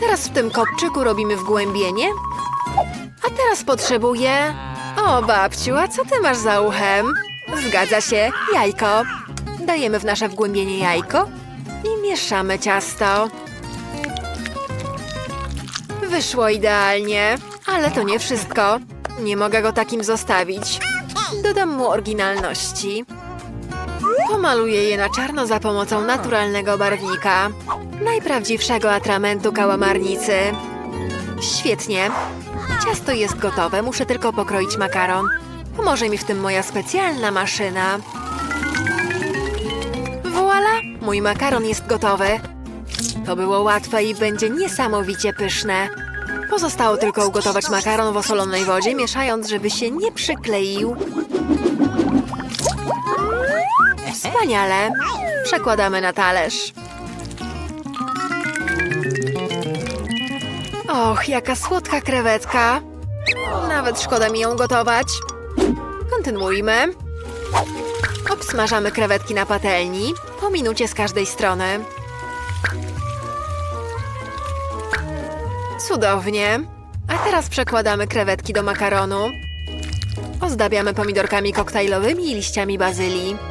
Teraz w tym kopczyku robimy wgłębienie. A teraz potrzebuję... O, babciu, a co ty masz za uchem? Zgadza się, jajko. Dajemy w nasze wgłębienie jajko i mieszamy ciasto. Wyszło idealnie, ale to nie wszystko. Nie mogę go takim zostawić. Dodam mu oryginalności. Pomaluję je na czarno za pomocą naturalnego barwnika. Najprawdziwszego atramentu kałamarnicy. Świetnie. Ciasto jest gotowe, muszę tylko pokroić makaron. Pomoże mi w tym moja specjalna maszyna. Voila! Mój makaron jest gotowy. To było łatwe i będzie niesamowicie pyszne. Pozostało tylko ugotować makaron w osolonej wodzie, mieszając, żeby się nie przykleił. Wspaniale. Przekładamy na talerz. Och, jaka słodka krewetka. Nawet szkoda mi ją gotować. Kontynuujmy. Obsmażamy krewetki na patelni, po minucie z każdej strony. Cudownie. A teraz przekładamy krewetki do makaronu. Ozdabiamy pomidorkami koktajlowymi i liściami bazylii.